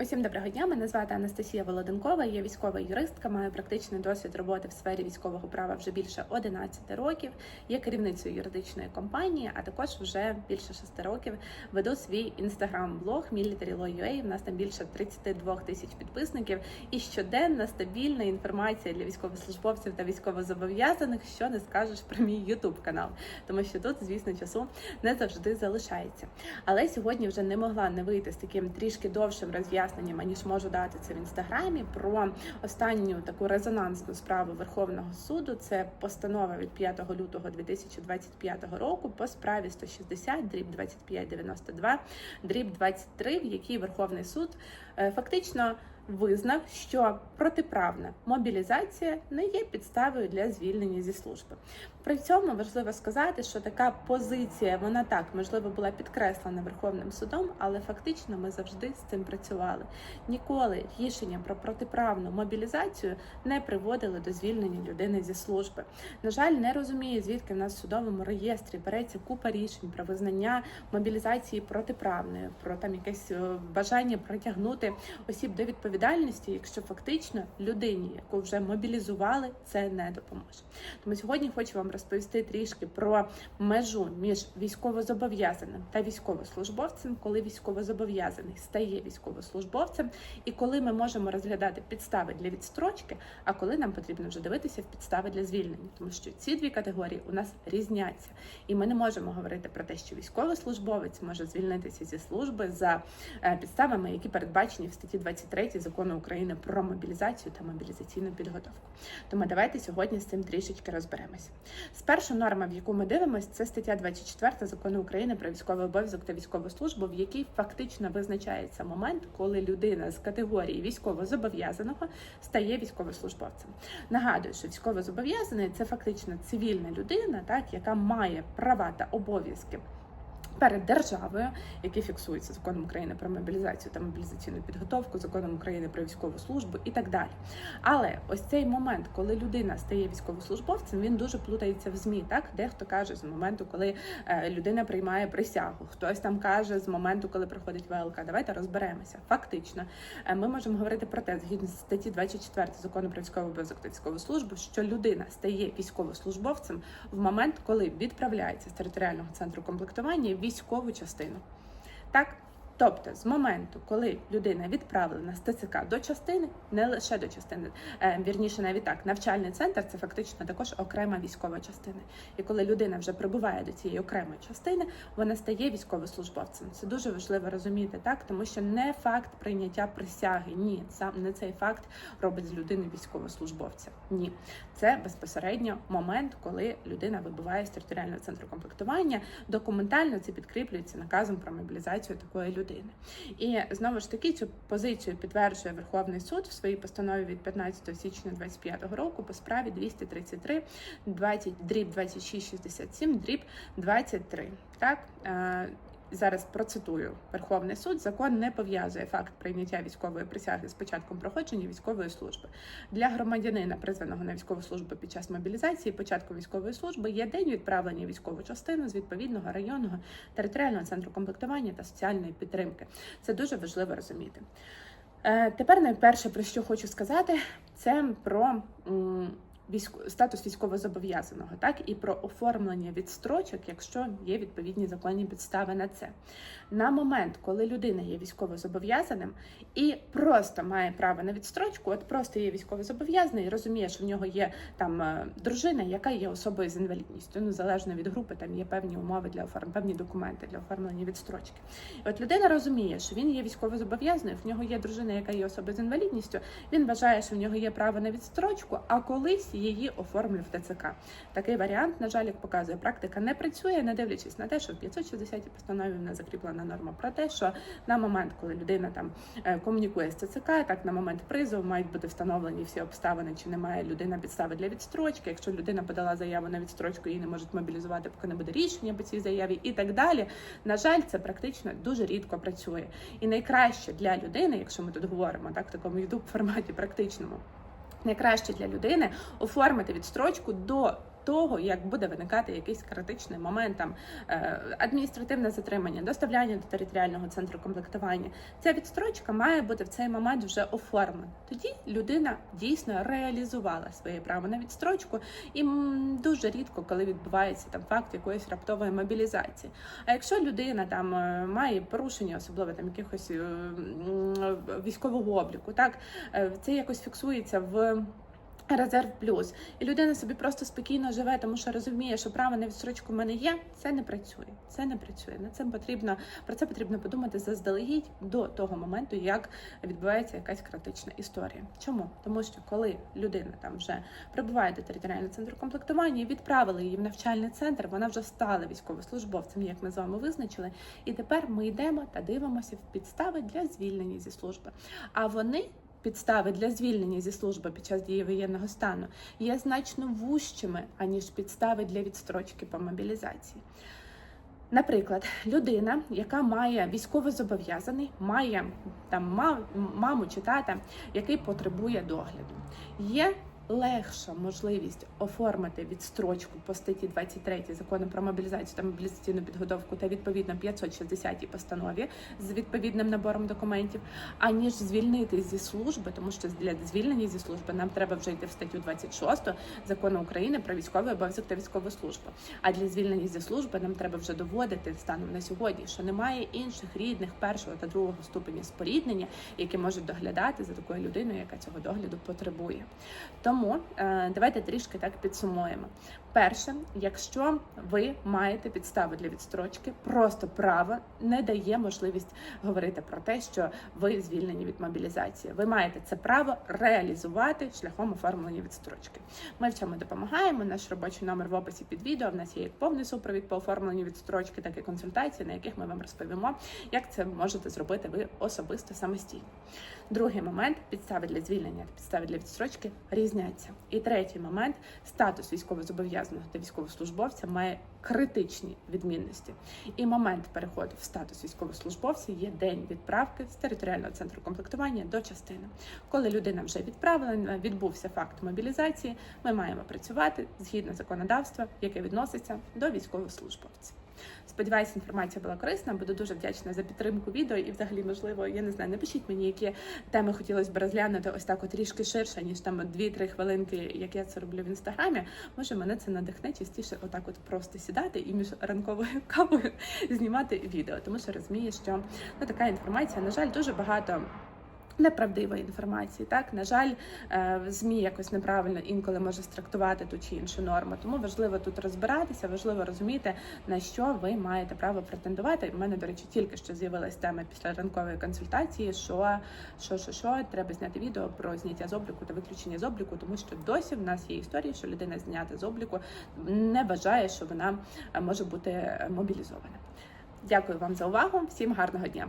Усім доброго дня. Мене звати Анастасія Володенкова. Я військова юристка, маю практичний досвід роботи в сфері військового права вже більше 11 років. Є керівницею юридичної компанії, а також вже більше 6 років веду свій інстаграм-блог Military Law UA. У нас там більше 32 тисяч підписників. І щоденна стабільна інформація для військовослужбовців та військовозобов'язаних, що не скажеш про мій ютуб канал, тому що тут, звісно, часу не завжди залишається. Але сьогодні вже не могла не вийти з таким трішки довшим роз'ясненням, аніж можу дати це в інстаграмі. Про останню таку резонансну справу Верховного суду. Це постанова від 5 лютого 2025 року по справі 160 дріб 2592 дріб 23, в якій Верховний суд е, фактично. Визнав, що протиправна мобілізація не є підставою для звільнення зі служби. При цьому важливо сказати, що така позиція вона так можливо була підкреслена Верховним судом, але фактично ми завжди з цим працювали. Ніколи рішення про протиправну мобілізацію не приводили до звільнення людини зі служби. На жаль, не розумію, звідки в нас в судовому реєстрі береться купа рішень про визнання мобілізації протиправною, про там якесь е, бажання притягнути осіб до відповідальності, якщо фактично людині, яку вже мобілізували, це не допоможе. Тому сьогодні хочу вам розповісти трішки про межу між військовозобов'язаним та військовослужбовцем, коли військовозобов'язаний стає військовослужбовцем, і коли ми можемо розглядати підстави для відстрочки, а коли нам потрібно вже дивитися в підстави для звільнення, тому що ці дві категорії у нас різняться, і ми не можемо говорити про те, що військовослужбовець може звільнитися зі служби за е, підставами, які передбачені в статті 23 закону України про мобілізацію та мобілізаційну підготовку. Тому давайте сьогодні з цим трішечки розберемося. Спершу норма, в яку ми дивимося, це стаття 24 закону України про військовий обов'язок та військову службу, в якій фактично визначається момент, коли людина з категорії військовозобов'язаного стає військовослужбовцем. Нагадую, що військовозобов'язаний це фактично цивільна людина, так яка має права та обов'язки. Перед державою, які фіксуються законом України про мобілізацію та мобілізаційну підготовку, законом України про військову службу і так далі. Але ось цей момент, коли людина стає військовослужбовцем, він дуже плутається в змі. Так, дехто каже з моменту, коли е, людина приймає присягу, хтось там каже з моменту, коли приходить ВЛК. Давайте розберемося. Фактично, е, ми можемо говорити про те, згідно статті 24 закону про військовий обов'язок та військову службу, що людина стає військовослужбовцем в момент, коли відправляється з територіального центру комплектування військову частину. Так, тобто з моменту, коли людина відправлена з ТЦК до частини, не лише до частини, е, вірніше навіть так, навчальний центр це фактично також окрема військова частина. І коли людина вже прибуває до цієї окремої частини, вона стає військовослужбовцем. Це дуже важливо розуміти, так тому що не факт прийняття присяги, ні, сам не цей факт робить з людини військовослужбовця. Ні, це безпосередньо момент, коли людина вибуває з територіального центру комплектування. Документально це підкріплюється наказом про мобілізацію такої людини. І знову ж таки цю позицію підтверджує Верховний суд в своїй постанові від 15 січня 2025 року по справі 233 20 дріб 2667 дріб 23. Так е, зараз процитую Верховний суд. Закон не пов'язує факт прийняття військової присяги з початком проходження військової служби для громадянина, призваного на військову службу під час мобілізації. Початку військової служби є день відправлення військову частину з відповідного районного територіального центру комплектування та соціальної підтримки. Це дуже важливо розуміти. Е, Тепер найперше про що хочу сказати, це про військо статус військовозобов'язаного, так і про оформлення відстрочок, якщо є відповідні законні підстави на це. На момент, коли людина є військовозобов'язаним і просто має право на відстрочку, от просто є військовозобов'язаний і розуміє, що в нього є там е, дружина, яка є особою з інвалідністю. Ну залежно від групи, там є певні умови для оформлення, певні документи для оформлення відстрочки. І от людина розуміє, що він є військовозобов'язаним, в нього є дружина, яка є особою з інвалідністю. Він вважає, що в нього є право на відстрочку, а колись її оформлю в ТЦК. Такий варіант, на жаль, як показує практика, не працює, не дивлячись на те, що в 560 постанові в нас закріплена норма про те, що на момент, коли людина там е, комунікує з ТЦК, так на момент призову мають бути встановлені всі обставини, чи немає людина підстави для відстрочки. Якщо людина подала заяву на відстрочку, її не можуть мобілізувати, поки не буде рішення по цій заяві, і так далі. На жаль, це практично дуже рідко працює. І найкраще для людини, якщо ми тут говоримо так в такому youtube форматі практичному найкраще для людини оформити відстрочку до того, як буде виникати якийсь критичний момент, там е, адміністративне затримання, доставляння до територіального центру комплектування, ця відстрочка має бути в цей момент вже оформлена. Тоді людина дійсно реалізувала своє право на відстрочку, і дуже рідко, коли відбувається там факт якоїсь раптової мобілізації. А якщо людина там е, має порушення, особливо там якихось е, військового обліку, так це якось фіксується в. Резерв плюс, і людина собі просто спокійно живе, тому що розуміє, що право на відстрочку в мене є. Це не працює. Це не працює. Над цим потрібно про це потрібно подумати заздалегідь до того моменту, як відбувається якась критична історія. Чому? Тому що коли людина там вже прибуває до територіального центру комплектування, і відправили її в навчальний центр, вона вже стала військовослужбовцем, як ми з вами визначили. І тепер ми йдемо та дивимося в підстави для звільнення зі служби. А вони. Підстави для звільнення зі служби під час дії воєнного стану є значно вужчими, аніж підстави для відстрочки по мобілізації. Наприклад, людина, яка має військовозобов'язаний, має там маму чи тата, який потребує догляду. Є легша можливість оформити відстрочку по статті 23 закону про мобілізацію та мобілізаційну підготовку та відповідно 560 постанові з відповідним набором документів, аніж звільнити зі служби, тому що для звільнення зі служби нам треба вже йти в статтю 26 закону України про військовий обов'язок та військову службу. А для звільнення зі служби нам треба вже доводити станом на сьогодні, що немає інших рідних першого та другого ступеня споріднення, які можуть доглядати за такою людиною, яка цього догляду потребує. Тому е, давайте трішки так підсумуємо. Перше, якщо ви маєте підстави для відстрочки, просто право не дає можливість говорити про те, що ви звільнені від мобілізації. Ви маєте це право реалізувати шляхом оформлення відстрочки. Ми в цьому допомагаємо. Наш робочий номер в описі під відео. В нас є як повний супровід по оформленню відстрочки, так і консультації, на яких ми вам розповімо, як це можете зробити ви особисто самостійно. Другий момент підстави для звільнення та підстави для відстрочки різняться. І третій момент статус військовозобов'язаного та військовослужбовця має критичні відмінності. І момент переходу в статус військовослужбовця є день відправки з територіального центру комплектування до частини. Коли людина вже відправлена, відбувся факт мобілізації, ми маємо працювати згідно законодавства, яке відноситься до військовослужбовця. Сподіваюся, інформація була корисна. Буду дуже вдячна за підтримку відео і, взагалі, можливо, я не знаю, напишіть мені, які теми хотілося б розглянути ось так, от трішки ширше, ніж там 2-3 хвилинки, як я це роблю в інстаграмі. Може, мене це надихне частіше, отак, от просто сідати і між ранковою кавою знімати відео, тому що розумію, що ну така інформація, на жаль, дуже багато. Неправдивої інформації, так на жаль, е, змі якось неправильно інколи може страктувати ту чи іншу норму. Тому важливо тут розбиратися, важливо розуміти на що ви маєте право претендувати. У мене, до речі, тільки що з'явилась тема після ранкової консультації. Що що, що, що треба зняти відео про зняття з обліку та виключення з обліку, тому що досі в нас є історії, що людина знята з обліку не вважає, що вона е, може бути е, мобілізована. Дякую вам за увагу. Всім гарного дня.